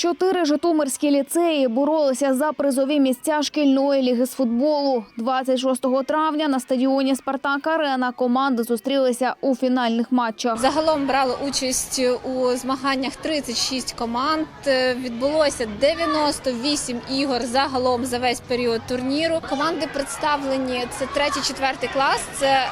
Чотири житомирські ліцеї боролися за призові місця шкільної ліги з футболу. 26 травня на стадіоні Спартак Арена команди зустрілися у фінальних матчах. Загалом брало участь у змаганнях 36 команд. Е, Відбулося 98 ігор загалом за весь період турніру. Команди представлені це 3-4 клас, це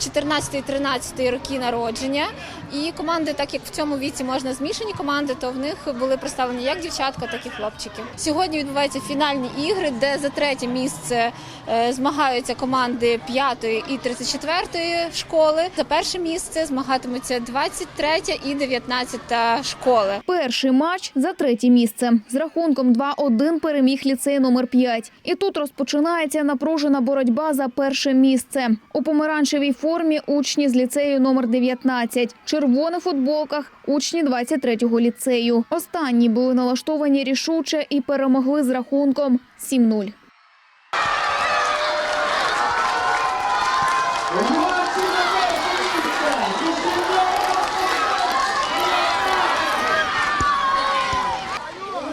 14-13 роки народження. І команди, так як в цьому віці можна змішані команди, то в них були представлені як дівчатка, так і хлопчики. Сьогодні відбуваються фінальні ігри, де за третє місце е, змагаються команди 5 і 34 школи. За перше місце змагатимуться 23 і 19 школи. Перший матч за третє місце. З рахунком 2-1 переміг ліцей номер 5. І тут розпочинається напружена боротьба за перше місце. У помаранчевій формі учні з ліцею номер 19. Червоних футболках учні 23-го ліцею. Останні були налаштовані рішуче і перемогли з рахунком 7-0.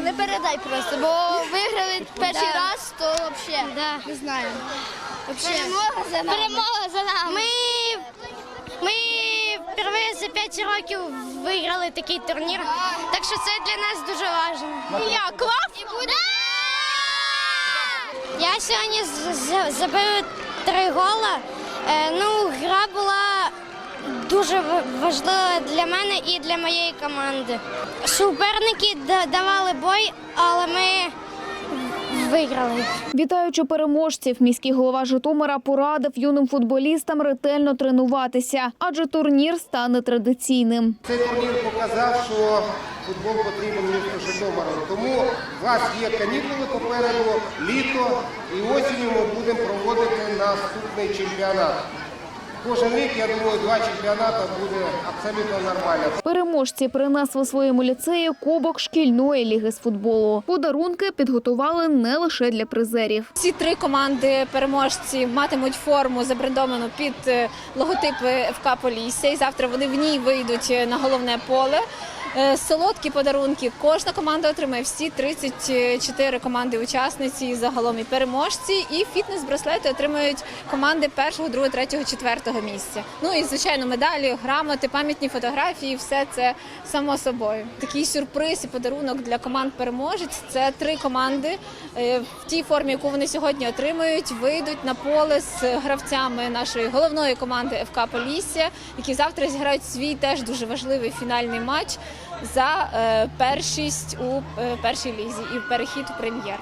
Не передай просто, бо виграли перший раз, то взагалі не знаю. Перемога за нами. Перемога за нами. Ми, ми за 5 років виграли такий турнір, так що це для нас дуже важливо. Я клав? Я сьогодні з- з- забив три гола. Е, Ну, гра була дуже важлива для мене і для моєї команди. Суперники да- давали бой, але ми виграли. Вітаючи переможців, міський голова Житомира порадив юним футболістам ретельно тренуватися, адже турнір стане традиційним. Цей турнір показав, що футбол потрібен місту Житомиру. Тому у вас є канікули попереду, літо і осінню ми будемо проводити наступний чемпіонат. Кожен рік, я думаю, два чемпіонати буде абсолютно нормально. Переможці принесли своєму ліцею кубок шкільної ліги з футболу. Подарунки підготували не лише для призерів. Всі три команди переможці матимуть форму забрендовану під е, логотипи ФК Полісся. І завтра вони в ній вийдуть е, на головне поле. Е, Солодкі подарунки. Кожна команда отримає всі 34 команди учасниці загалом і переможці. І фітнес-браслети отримають команди першого, другого, третього, четвертого місця. Ну і звичайно, медалі, грамоти, пам'ятні фотографії. Все це само собою. Такий сюрприз і подарунок для команд переможець. Це три команди е, в тій формі, яку вони сьогодні отримують, вийдуть на поле з гравцями нашої головної команди ФК Полісся, які завтра зіграють свій теж дуже важливий фінальний матч за е, першість у е, першій лізі і перехід у прем'єр.